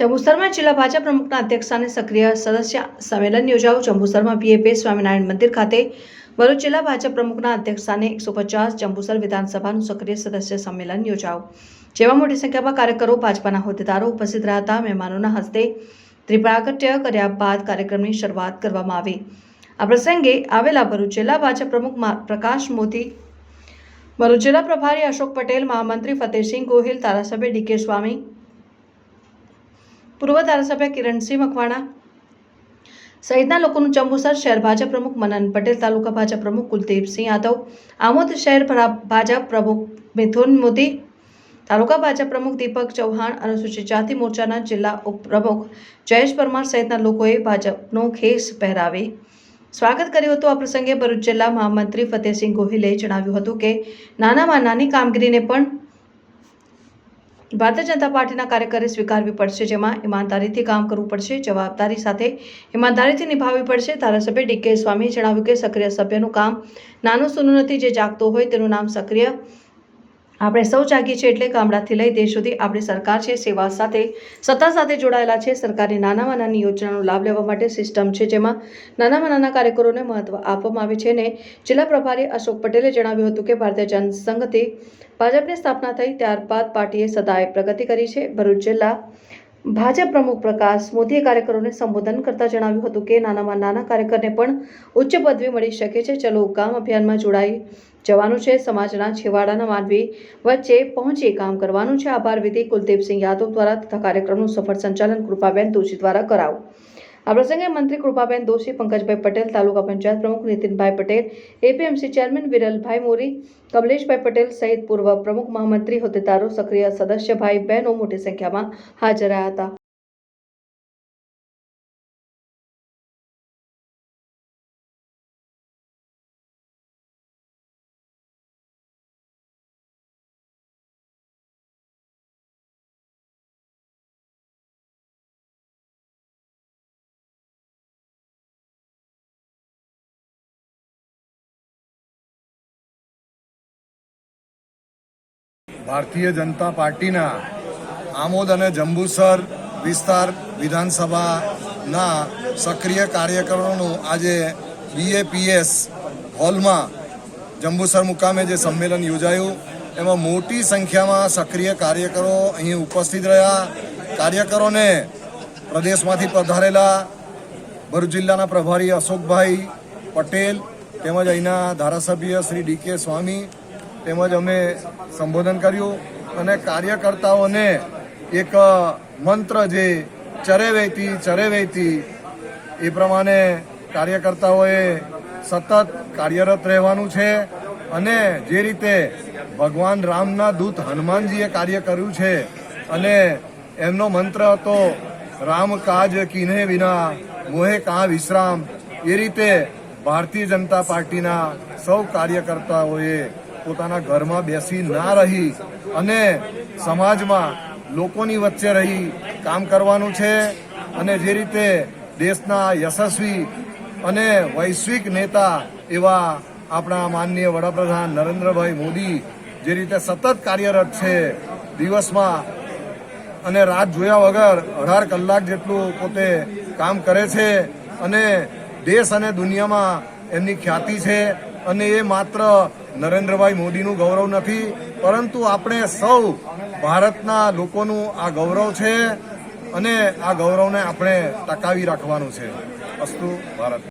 જંબુસરમાં જિલ્લા ભાજપ પ્રમુખના અધ્યક્ષસ્થાને સક્રિય સદસ્ય સંમેલન યોજાયું. જંબુસરમાં પીએપે સ્વામિનારાયણ મંદિર ખાતે ભરૂચ જિલ્લા ભાજપ પ્રમુખના અધ્યક્ષસ્થાને એકસો પચાસ જંબુસર વિધાનસભાનું સક્રિય સદસ્ય સંમેલન યોજાયું. જેમાં મોટી સંખ્યામાં કાર્યકરો, ભાજપાના હોદ્દેદારો ઉપસ્થિત રહ્યા હતા મહેમાનોના હસ્તે ત્રિપ્રાગટ્ય કર્યા બાદ કાર્યક્રમની શરૂઆત કરવામાં આવી. આ પ્રસંગે આવેલા ભરૂચ જિલ્લા ભાજપ પ્રમુખ પ્રકાશ મોદી, ભરૂચ જિલ્લા પ્રભારી અશોક પટેલ, મહામંત્રી ફતેહસિંહ ગોહિલ, ધારાસભ્ય ડીકે સ્વામી પૂર્વ ધારાસભ્ય કિરણસિંહ મકવાણા સહિતના લોકોનું જંબુસર શહેર ભાજપ પ્રમુખ મનન પટેલ, તાલુકા ભાજપ પ્રમુખ કુલદીપસિંહ યાદવ આમોદ શહેર ભાજપ પ્રમુખ મિથુન મોદી, તાલુકા ભાજપ પ્રમુખ દીપક ચૌહાણ, અનુસૂચિત જાતિ મોરચાના જિલ્લા ઉપપ્રમુખ જયેશ પરમાર સહિતના લોકોએ ભાજપનો ખેસ પહેરાવી સ્વાગત કર્યું હતું. આ પ્રસંગે ભરૂચ જિલ્લા મહામંત્રી ફતેહસિંહ ગોહિલે જણાવ્યું હતું કે, નાનામાં નાની કામગીરીને પણ ભારતીય જનતા પાર્ટીના કાર્યકરે સ્વીકારવી પડશે, જેમાં ઈમાનદારીથી કામ કરવું પડશે, જવાબદારી સાથે ઈમાનદારીથી નિભાવવી પડશે. ધારાસભ્ય ડીકે સ્વામીએ જણાવ્યું કે સક્રિય સભ્યનું કામ નાનું સૂનું નથી, જે જાગતો હોય તેનું નામ સક્રિય આપણે સૌ જાગીએ છીએ એટલે ગામડાથી લઈ દેશ સુધી આપણી સરકાર છે, સેવા સાથે, સત્તા સાથે જોડાયેલા છે. સરકારની નાનામાં નાની યોજનાનો લાભ લેવા માટે સિસ્ટમ છે, જેમાં નાનામાં નાના કાર્યકરોને મહત્વ આપવામાં આવે છે અને જિલ્લા પ્રભારી અશોક પટેલે જણાવ્યું હતું કે ભારતીય જનસંઘથી ભાજપની સ્થાપના થઈ ત્યારબાદ પાર્ટીએ સદાય પ્રગતિ કરી છે. ભરૂચ જિલ્લા ભાજપ પ્રમુખ પ્રકાશ મોદીએ કાર્યકરોને સંબોધન કરતા જણાવ્યું હતું કે નાનામાં નાના કાર્યકરને પણ ઉચ્ચ પદવી મળી શકે છે. ચલો, ગામ અભિયાનમાં જોડાઈ જવાનું છે, સમાજના છેવાડાના માનવી વચ્ચે પહોંચી કામ કરવાનું છે. આભાર વિધિ કુલદીપસિંહ યાદવ દ્વારા તથા કાર્યક્રમનું સફળ સંચાલન કૃપાબેન દોશી દ્વારા કરાવું. આ પ્રસંગે મંત્રી કૃપાબેન દોશી, પંકજભાઈ પટેલ, તાલુકા પંચાયત પ્રમુખ નીતિનભાઈ પટેલ, એપીએમસી ચેરમેન વિરલભાઈ મોરી, કમલેશભાઈ પટેલ સહિત પૂર્વ પ્રમુખ મહામંત્રી હોદ્દેદારો, સક્રિય સદસ્ય ભાઈ બહેનો મોટી સંખ્યામાં હાજર રહ્યા હતા. ભારતીય જનતા પાર્ટીના આમોદ અને જંબુસર વિસ્તાર વિધાનસભાના સક્રિય કાર્યકરોનું આજે બીએપીએસ હોલમાં જંબુસર મુકામે જે સંમેલન યોજાયું, એમાં મોટી સંખ્યામાં સક્રિય કાર્યકરો અહીં ઉપસ્થિત રહ્યા. કાર્યકરોને પ્રદેશમાંથી પધારેલા ભરૂચ જિલ્લાના પ્રભારી અશોકભાઈ પટેલ તેમજ અહીંના ધારાસભ્ય શ્રી ડી કે સ્વામી તેમજ અમે સંબોધન કર્યું અને કાર્યકર્તાઓને એક મંત્ર જે ચરે વહેતી ચરે વહેતી, એ પ્રમાણે કાર્યકર્તાઓએ સતત કાર્યરત રહેવાનું છે અને જે રીતે ભગવાન રામના દૂત હનુમાનજીએ કાર્ય કર્યું છે અને એમનો મંત્ર હતો, રામ કાજ કિને વિના મોહે કા વિશ્રામ એ રીતે ભારતીય જનતા પાર્ટીના સૌ કાર્યકર્તાઓએ પોતાના ઘરમાં બેસી ના રહી અને સમાજમાં લોકોની વચ્ચે રહી કામ કરવાનું છે અને જે રીતે દેશના યશસ્વી અને વૈશ્વિક નેતા એવા આપણા માનનીય વડાપ્રધાન નરેન્દ્રભાઈ મોદી જે રીતે સતત કાર્યરત છે, દિવસમાં અને રાત જોયા વગર અઢાર કલાક જેટલું પોતે કામ કરે છે અને દેશ અને દુનિયામાં એમની ખ્યાતિ છે અને એ માત્ર નરેન્દ્રભાઈ મોદીનું ગૌરવ નથી, પરંતુ આપણે સૌ ભારતના લોકોનું આ ગૌરવ છે અને આ ગૌરવને આપણે ટકાવી રાખવાનું છે. અસ્તુ ભારત.